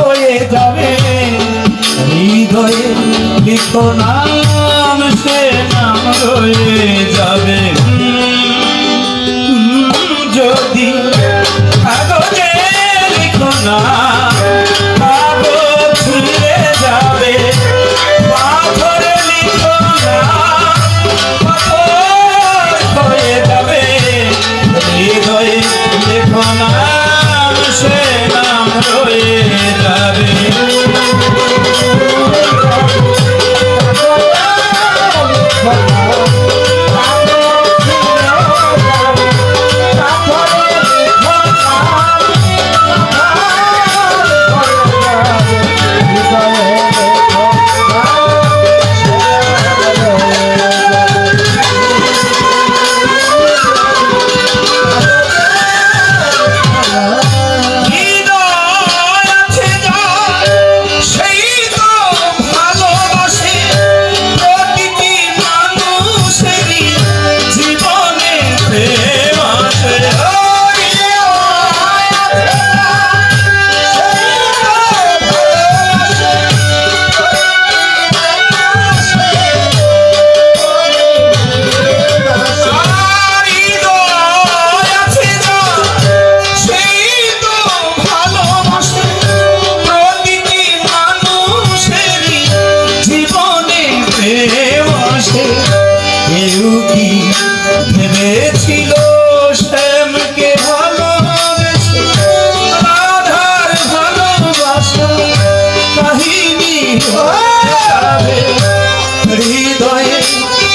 হয়ে যাবে। হৃদয়ে লিখো নাম, সে নাম রয়ে যাবে। যদি কাগজে লিখো না, কাগজ ছিঁড়ে যাবে। পাথরে লিখো না, পাথর হয়ে সে নাম রয়ে যাবে ভেবেছিল শ্যামকে ভালোবেসে। রাধার ভালোবাসা কাহিনী হৃদয়ে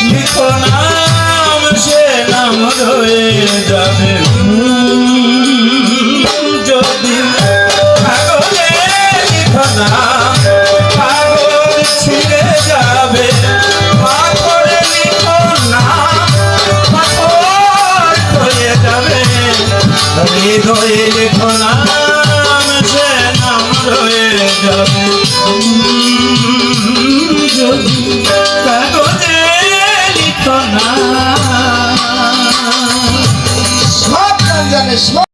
লিখো There's no